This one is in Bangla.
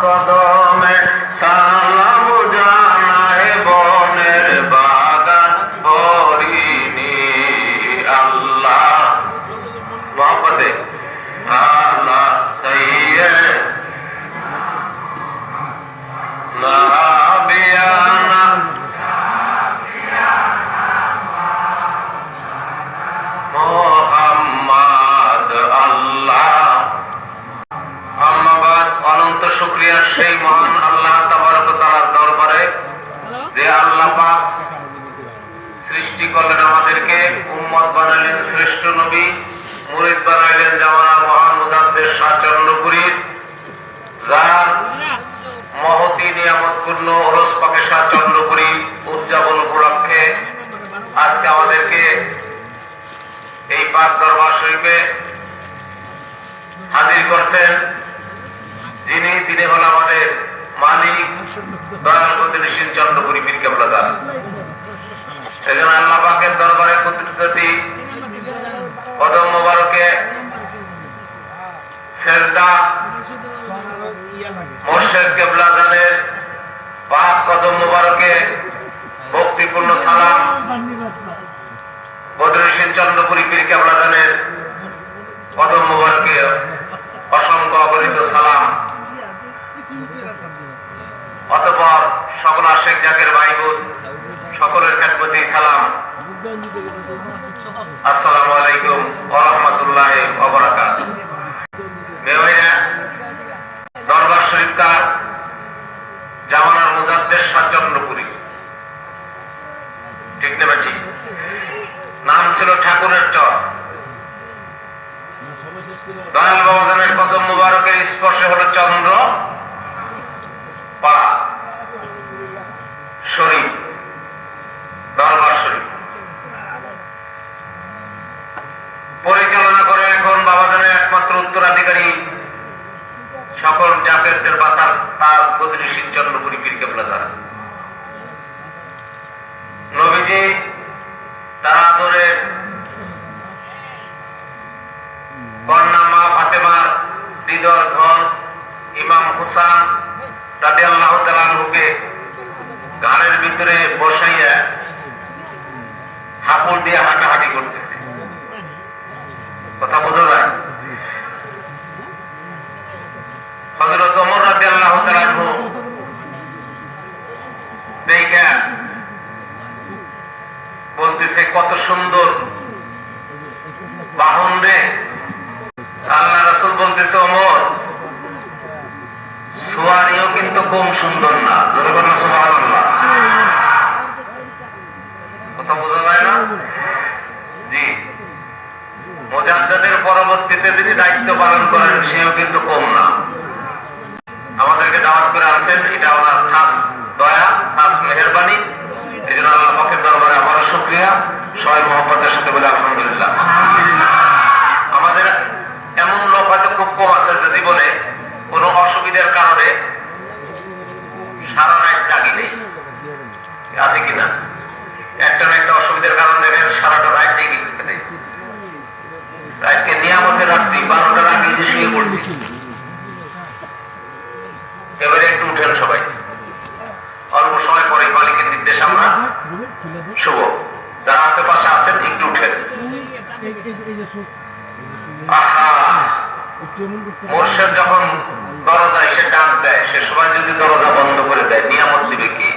কদমে সালাম শুক্রিয়ার সেই মহান আল্লাহ তাবারক দরবারে যে আল্লাহ পাক সৃষ্টি করলেন আমাদেরকে উম্মত বানাইলেন শ্রেষ্ঠ নবী মুরিদ বানাইলেন জামানার মহান মুজাদ্দের সাচন্দ্রপুরীর যার মহতি নিয়ামতপূর্ণ ওরস পাকে সাচন্দ্রপুরী উদযাপন উপলক্ষে আজকে আমাদেরকে এই পাক দরবার শরীফে হাজির করছেন। যিনি তিনি হল আমাদের মালিক, দয়াল চন্দ্রপুরী পীর কেবলাদার সেজন্য আল্লাহ পাকের দরবারে প্রতিটি কদম মোবারকে মোর্শেদ কেবলাদানের পাক মোবারকে ভক্তিপূর্ণ সালাম। বদরুদ্দিন চন্দ্রপুরী পীর কেবলাদানের কদম মোবারকে অসংখ্য অগণিত সালাম। অতপর সকল শেখ জাকের ভাই বোন সকলের ক্ষেত্রে সালাম। আসসালামু আলাইকুম ওরহমতুল্লাহ অবরাকাত দরবার শরীফকার জামানার মুজাদ্দের সাচন্দ্রপুরী ঠিক নেবে ঠিক নাম ছিল ঠাকুরের চর। দয়াল বাবাজানের কদম মুবারকের স্পর্শে হলো চন্দ্র পাড়া শরীফ দরবার শরীফ পরিচালনা করে এখন বাবাজানের একমাত্র উত্তরাধিকারী, সকল জাকেরদের বাতাস তাজ বদরি চন্দ্রপুরী পীর কেবলা দ্বারা নবীজি তার কন্যা মা ফাতেমার ধন, ইমাম হুসান রাতে আল্লাহ তালুকে গানের ভিতরে বসাইয়া হাপুর দিয়ে হাঁটাহাঁটি করতেছে। কথা বোঝা যায় হজরত অমর বলতেছে, কত সুন্দর বাহন রে। আল্লাহ রসুল বলতেছে, অমর। সোয়ারিও কিন্তু কম সুন্দর না। বলল সোহান কথা বোঝা যায় না? জি। মোজাদ্দাদের পরবর্তীতে যিনি দায়িত্ব পালন করেন, সেও কিন্তু কম না। আমাদেরকে দাওয়াত করে আনছেন, এটা ওনার খাস দয়া, খাস মেহরবানি। এই জন্য আল্লাহ পাকের দরবারে আমারও শুক্রিয়া, সবাই মোহাম্মতের সাথে বলে আলহামদুলিল্লাহ। আমাদের এমন লোক হয়তো খুব কম আছে যে জীবনে কোন অসুবিধার কারণে সারা রাত জাগি নেই। আছে কিনা? একটা না একটা অসুবিধার কারণে সারাটা রাত নেই। আজকে নিয়ামতের রাত্রি, বারোটার আগে শুয়ে পড়ছি। শুভ। যারা আশেপাশে আছেন একটু উঠেন। মোর্শেদ যখন দরজায় সে ডাক দেয় সে সবাই যদি দরজা বন্ধ করে দেয় নিয়ামত দিবে কি?